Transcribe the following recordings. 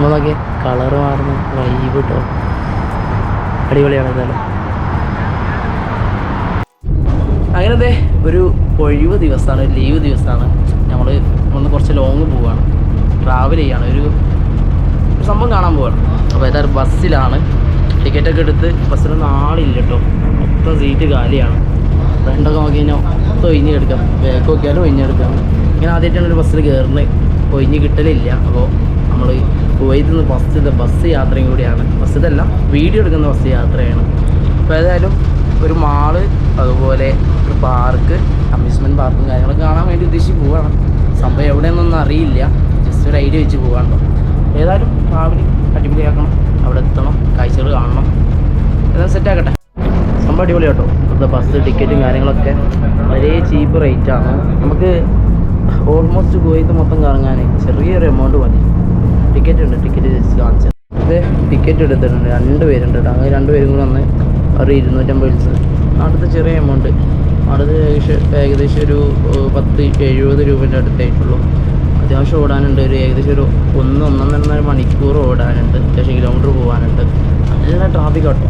നമ്മൾ നോക്കിയ കളറ് മാറുന്നു. വൈബ് കേട്ടോ അടിപൊളിയാണ് എന്തായാലും. അങ്ങനത്തെ ഒരു ഒഴിവ് ദിവസമാണ് ലീവ് ദിവസമാണ്. നമ്മൾ ഒന്ന് കുറച്ച് ലോങ് പോവുകയാണ് ട്രാവൽ ചെയ്യാണ്. ഒരു ഒരു സംഭവം കാണാൻ പോവാണ്. അപ്പോൾ ഏതായാലും ബസ്സിലാണ്. ടിക്കറ്റൊക്കെ എടുത്ത് ബസ്സിലൊന്നും ആളില്ല കേട്ടോ മൊത്തം സീറ്റ് കാലിയാണ്. ഫ്രണ്ടൊക്കെ നോക്കി കഴിഞ്ഞാൽ മൊത്തം ഒഴിഞ്ഞ് കിടക്കാം. ബാക്ക് നോക്കിയാലും ഒഴിഞ്ഞെടുക്കാം ഇങ്ങനെ ആദ്യമായിട്ടാണ് ഒരു ബസ്സിൽ കയറുന്നത് ഒഴിഞ്ഞ് കിട്ടലില്ല. അപ്പോൾ നമ്മൾ കുവൈത്തിൽ നിന്ന് ബസ് ബസ് യാത്രയും കൂടിയാണ്. ബസ് ഇതല്ല വീഡിയോ എടുക്കുന്ന ബസ് യാത്രയാണ്. അപ്പോൾ ഏതായാലും ഒരു മാൾ അതുപോലെ ഒരു പാർക്ക് അമ്യൂസ്മെന്റ് പാർക്കും കാര്യങ്ങളൊക്കെ കാണാൻ വേണ്ടി ഉദ്ദേശിച്ച് പോവാണ്. സംഭവം എവിടെയെന്നൊന്നും അറിയില്ല. ജസ്റ്റ് ഒരു ഐഡിയ വെച്ച് പോകാണ്ടോ ഏതായാലും രാവിലെ അടിപൊളിയാക്കണം. അവിടെ എത്തണം കാഴ്ചകൾ കാണണം. ഏതായാലും സെറ്റാക്കട്ടെ സംഭവം അടിപൊളി കേട്ടോ ഇവിടുത്തെ ബസ് ടിക്കറ്റും കാര്യങ്ങളൊക്കെ വളരെ ചീപ്പ് റേറ്റാണ് നമുക്ക് ഓൾമോസ്റ്റ് പോയിട്ട് മൊത്തം കറങ്ങാൻ ചെറിയൊരു എമൗണ്ട് മതി. ടിക്കറ്റ് ഉണ്ട് ടിക്കറ്റ് കാണിച്ചത് ഇത് ടിക്കറ്റ് എടുത്തിട്ടുണ്ട് രണ്ട് പേരുണ്ട് കേട്ടോ അങ്ങനെ രണ്ട് പേരും കൂടെ വന്ന് ഒരു ഇരുന്നൂറ്റമ്പത് വിളിച്ചത് അടുത്ത ചെറിയ എമൗണ്ട് അടുത്ത് ഏകദേശം ഏകദേശം ഒരു പത്ത് എഴുപത് രൂപേന്റെ അടുത്തായിട്ടുള്ളൂ. അത്യാവശ്യം ഓടാനുണ്ട്. ഒരു ഏകദേശം ഒരു ഒന്ന് ഒന്നൊന്നര മണിക്കൂർ ഓടാനുണ്ട്. അത്യാവശ്യം കിലോമീറ്റർ പോകാനുണ്ട് നല്ല ട്രാഫിക് കേട്ടോ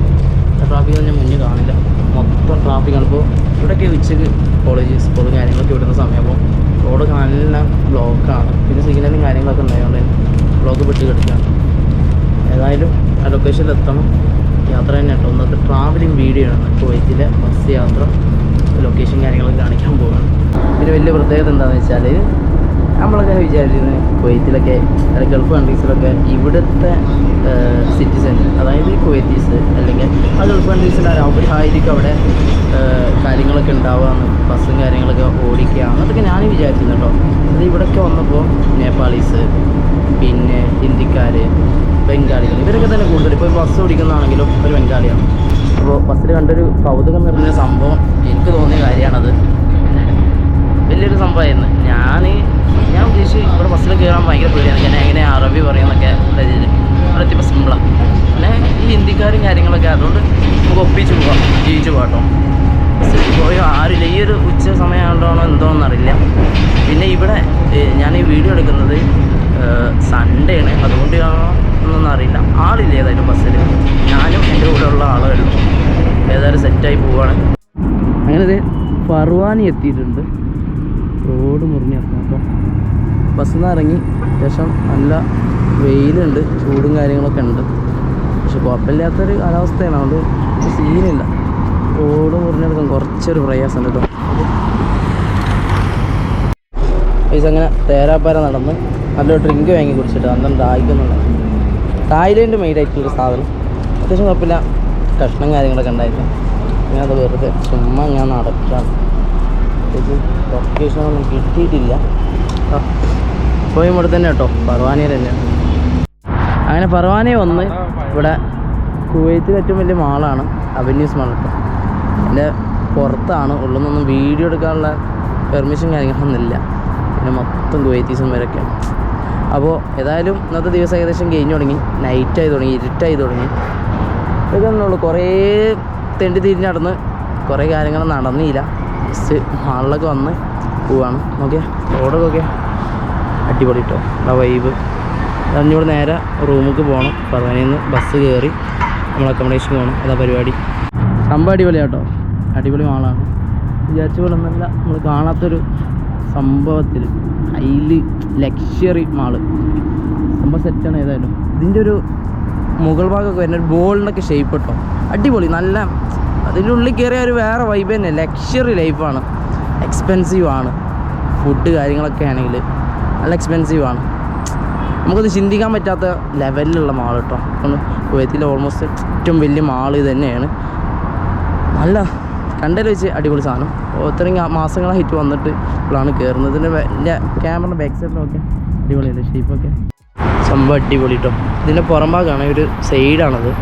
ട്രാഫിക് ഞാൻ മുന്നേ കാണില്ല. മൊത്തം ട്രാഫിക്കാണ് ഇപ്പോൾ ഇവിടെയൊക്കെ ഉച്ചയ്ക്ക് കോളേജ് സ്കൂൾ കാര്യങ്ങളൊക്കെ വിടുന്ന സമയമാകുമ്പോൾ റോഡ് നല്ല ബ്ലോക്കാണ് പിന്നെ സിഗ്നലും കാര്യങ്ങളൊക്കെ ഉണ്ടായതുകൊണ്ട് ബ്ലോക്ക് പെട്ട് കിടക്കുകയാണ് ഏതായാലും ആ ലൊക്കേഷനിൽ എത്തണം. യാത്ര തന്നെ കേട്ടോ. ഇന്നത്തെ ട്രാവലിംഗ് വീഡിയോ ആണ്. കുവൈത്തിലെ ബസ് യാത്ര ലൊക്കേഷൻ കാര്യങ്ങളൊക്കെ കാണിക്കാൻ പോവുകയാണ് പിന്നെ വലിയ പ്രത്യേകത എന്താണെന്ന് വെച്ചാൽ നമ്മളൊക്കെ വിചാരിച്ചിരുന്നത് അല്ലെങ്കിൽ ഗൾഫ് കൺട്രീസിലൊക്കെ ഇവിടുത്തെ സിറ്റിസൺ അതായത് കുവൈത്തീസ് അല്ലെങ്കിൽ ആ ഗൾഫ് കൺട്രീസിൽ ആയിരിക്കും അവിടെ കാര്യങ്ങളൊക്കെ ഉണ്ടാവുകയാണ് ബസ്സും കാര്യങ്ങളൊക്കെ ഓടിക്കുക അതൊക്കെ ഞാൻ വിചാരിച്ചിരുന്നു കേട്ടോ. അത് ഇവിടെയൊക്കെ വന്നപ്പോൾ നേപ്പാളീസ് പിന്നെ ഹിന്ദിക്കാർ ബംഗാളികൾ ഇവരൊക്കെ തന്നെ കൂടുതൽ. ഇപ്പോൾ ബസ് ഓടിക്കുന്നതാണെങ്കിലും ഒരു ബംഗാളിയാണ്. അപ്പോൾ ബസ്സിൽ കണ്ടൊരു കൗതുകം നിറഞ്ഞ സംഭവം എനിക്ക് തോന്നിയ കാര്യമാണത്. വലിയൊരു സംഭവമായിരുന്നു. ഞാൻ ഞാൻ ഉദ്ദേശിച്ച് ഇവിടെ ബസ്സിൽ കയറാൻ ഭയങ്കര പേടിയാണ്. ഞാൻ എങ്ങനെ അറബി പറയുന്നൊക്കെ അവിടെ എത്തിയപ്പോൾ സിമ്പിളാണ് പിന്നെ ഈ ഹിന്ദിക്കാരും കാര്യങ്ങളൊക്കെ. അതുകൊണ്ട് നമുക്ക് ഒപ്പിച്ച് പോവാം. ജീവിച്ച് പോകട്ടോ പോയോ ആരില്ല. ഈ ഒരു ഉച്ച സമയമാണോ എന്തോന്ന് അറിയില്ല. പിന്നെ ഇവിടെ ഞാൻ ഈ വീഡിയോ എടുക്കുന്നത് സൺഡേ ആണ്. അതുകൊണ്ട് ഒന്നും അറിയില്ല. ആളില്ല ഏതായാലും ബസ്സിൽ ഞാനും എന്റെ കൂടെ ഉള്ള ആളുകളും ഏതായാലും സെറ്റായി പോവാണ്. അങ്ങനെ ഫർവാനി എത്തിയിട്ടുണ്ട്. റോഡ് മുറിഞ്ഞ് അപ്പം ബസ്സിൽ നിന്ന് ഇറങ്ങി. അത്യാവശ്യം നല്ല വെയിലുണ്ട്. ചൂടും കാര്യങ്ങളൊക്കെ ഉണ്ട്. കുഴപ്പമില്ലാത്തൊരു കാലാവസ്ഥയാണ്. അതുകൊണ്ട് സീനില്ല റോഡ് മുറിഞ്ഞെടുക്കാൻ കുറച്ചൊരു പ്രയാസമുണ്ട് കേട്ടോ. പൈസ അങ്ങനെ തേരാപ്പാര നടന്ന് നല്ലൊരു ഡ്രിങ്ക് വാങ്ങി കുടിച്ചിട്ട് അന്നേരം ദാഹിക്കുന്നുണ്ട്. തായ്ലൻഡ് മെയ്ഡ് ആയിട്ടുള്ളൊരു സാധനം. അത്യാവശ്യം കുഴപ്പമില്ല. കഷ്ണം കാര്യങ്ങളൊക്കെ ഉണ്ടായിരുന്നു. ഞാൻ അത് വെറുതെ ചുമ്മാ ഞാൻ നടക്കാം ലൊക്കേഷനൊന്നും കിട്ടിയിട്ടില്ല. പോയി ഇവിടെ തന്നെ കേട്ടോ. പർവാനിയിൽ തന്നെയാണ്. അങ്ങനെ പറവാനേ വന്ന്. ഇവിടെ കുവൈത്തിൽ ഏറ്റവും വലിയ മാളാണ് അവന്യൂസ് മാൾ എന്റെ പുറത്താണ്. ഉള്ളിൽ നിന്നൊന്നും വീഡിയോ എടുക്കാനുള്ള പെർമിഷൻ കാര്യങ്ങളൊന്നുമില്ല. പിന്നെ മൊത്തം കുവൈത്തീസുമാരൊക്കെയാണ് അപ്പോൾ ഏതായാലും ഇന്നത്തെ ദിവസം ഏകദേശം കഴിഞ്ഞു തുടങ്ങി. നൈറ്റായി തുടങ്ങി ഇരുട്ടായി തുടങ്ങി. ഇതൊക്കെ ഉള്ളൂ. കുറേ തെണ്ടി തിരിഞ്ഞ് നടന്ന് കുറേ കാര്യങ്ങൾ നടന്നില്ല. ജസ്റ്റ് മാളിലൊക്കെ വന്ന് പോവാണ്. ഓക്കെ റോഡൊക്കെ ഓക്കെ അടിപൊളി കേട്ടോ ആ വൈബ് അതിനോട് നേരെ റൂമിലേക്ക് പോകണം. പർവനിയിൽ നിന്ന് ബസ് കയറി നമ്മൾ അക്കോമഡേഷൻ പോകണം. അതാ പരിപാടി. സംഭവം അടിപൊളിയാട്ടോ. അടിപൊളി മാളാണ്. വിചാരിച്ച പോലെ ഒന്നല്ല നമ്മൾ കാണാത്തൊരു സംഭവത്തിൽ ഹൈലി ലക്ഷറി മാൾ. സംഭവം സെറ്റാണ് ഏതായാലും. ഇതിന്റെ ഒരു മുകൾ ഭാഗമൊക്കെ വരുന്ന ഒരു ബോളിനൊക്കെ ഷേപ്പ് കേട്ടോ അടിപൊളി. നല്ല അതിന്റെ ഉള്ളിൽ കയറിയ ഒരു വേറെ വൈബ് തന്നെ. ലക്ഷറി ലൈഫാണ് എക്സ്പെൻസീവ് ആണ്. ഫുഡ് കാര്യങ്ങളൊക്കെ ആണെങ്കിൽ നല്ല എക്സ്പെൻസീവ് ആണ്. നമുക്കത് ചിന്തിക്കാൻ പറ്റാത്ത ലെവലിലുള്ള മാൾ കേട്ടോ. ഒന്ന് കുവൈത്തിലെ ഓൾമോസ്റ്റ് ഏറ്റവും വലിയ മാൾ ഇത് തന്നെയാണ്. നല്ല കണ്ടതിൽ വെച്ച് അടിപൊളി സാധനം. ഇത്രയും കാ- ഹിറ്റ് വന്നിട്ട് ഇപ്പോഴാണ് കയറുന്നത് ഇതിന്റെ എന്റെ ക്യാമറ ബാക്ക് സൈഡിലൊക്കെ അടിപൊളിയല്ലേ ഷേപ്പൊക്കെ സംഭവം അടിപൊളി കേട്ടോ ഇതിന്റെ പുറം ഭാഗമാണ് ഒരു സൈഡാണത്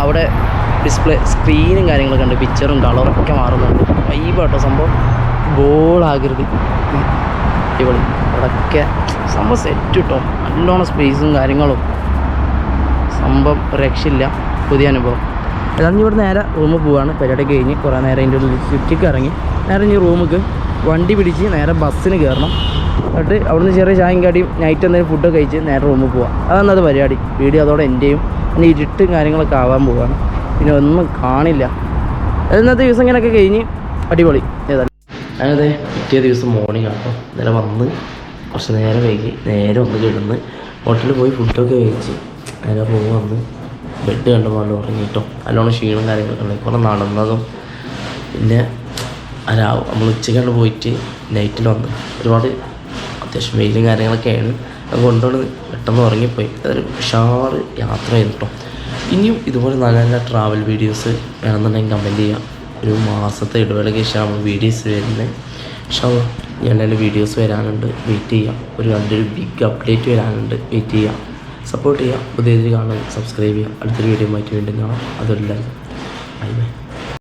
അവിടെ ഡിസ്പ്ലേ സ്ക്രീനും കാര്യങ്ങളൊക്കെ ഉണ്ട്. പിക്ചറും കളറൊക്കെ മാറുന്നുണ്ട്. വൈബ് കേട്ടോ സംഭവം. ഗോളാകൃതി അടിപൊളി. അവിടെയൊക്കെ സംഭവം സെറ്റ് കിട്ടും നല്ലോണം സ്പേസും കാര്യങ്ങളും. സംഭവം രക്ഷയില്ല. പുതിയ അനുഭവം. ഏതാണ്ട് ഇവിടെ നേരെ റൂമിൽ പോവാണ്. പരിപാടി കഴിഞ്ഞ് കുറേ നേരം അതിന്റെ ഉള്ളിൽ ചുറ്റിക്ക് ഇറങ്ങി. നേരെ ഇനി റൂമിക്ക് വണ്ടി പിടിച്ച് നേരെ ബസ്സിന് കയറണം. എന്നിട്ട് അവിടുന്ന് ചെറിയ ചായയും കടിയും നൈറ്റ് എന്തെങ്കിലും ഫുഡൊക്കെ കഴിച്ച് നേരെ റൂമിൽ പോവാം. അതാണ് അത് പരിപാടി. വീഡിയോ അതോടെ എന്റെയും ഇനി ഇരുട്ടും കാര്യങ്ങളൊക്കെ ആവാൻ പോവാണ്. പിന്നെ ഒന്നും കാണില്ല. ഇന്നത്തെ ദിവസം ഇങ്ങനെയൊക്കെ കഴിഞ്ഞ് അടിപൊളി. ഏതായാലും അങ്ങനെ പിറ്റേ ദിവസം മോർണിംഗ് അപ്പോൾ ഇന്നലെ വന്ന് കുറച്ച് നേരം വൈകി നേരെ ഒന്ന് കിടന്ന് ഹോട്ടലിൽ പോയി ഫുഡൊക്കെ കഴിച്ച്. നേരെ റൂം വന്ന് ബെഡ് കണ്ടപ്പോൾ ഉറങ്ങിയിട്ടോ നല്ലോണം ക്ഷീണം കാര്യങ്ങളൊക്കെ ഉണ്ടായി. കുറേ നടന്നതും പിന്നെ രാവ് നമ്മൾ ഉച്ചയ്ക്കാണ്ട് പോയിട്ട് നൈറ്റിൽ വന്ന്. ഒരുപാട് അത്യാവശ്യം വെയിലും കാര്യങ്ങളൊക്കെയാണ് അത് കൊണ്ടുകൊണ്ട് പെട്ടെന്ന് ഉറങ്ങിപ്പോയി. അതൊരു ഉഷാറ് യാത്രയായിരുന്നു കേട്ടോ ഇനിയും ഇതുപോലെ നല്ല നല്ല ട്രാവൽ വീഡിയോസ് വേണമെന്നുണ്ടെങ്കിൽ കമന്റ് ചെയ്യാം. ഒരു മാസത്തെ ഇടവേളയ്ക്ക് ശേഷമാണ് വീഡിയോസ് വരുന്നത്. പക്ഷേ ഞാൻ എന്റെ വീഡിയോസ് വരാനുണ്ട്. വെയിറ്റ് ചെയ്യാം. ഒരു നല്ലൊരു ബിഗ് അപ്ഡേറ്റ് വരാനുണ്ട്. വെയിറ്റ് ചെയ്യാം. സപ്പോർട്ട് ചെയ്യുക പുതിയ കാണാൻ സബ്സ്ക്രൈബ് ചെയ്യുക അടുത്തൊരു വീഡിയോ മാറ്റി വീണ്ടും കാണാം. അതൊരു ലൈക്ക്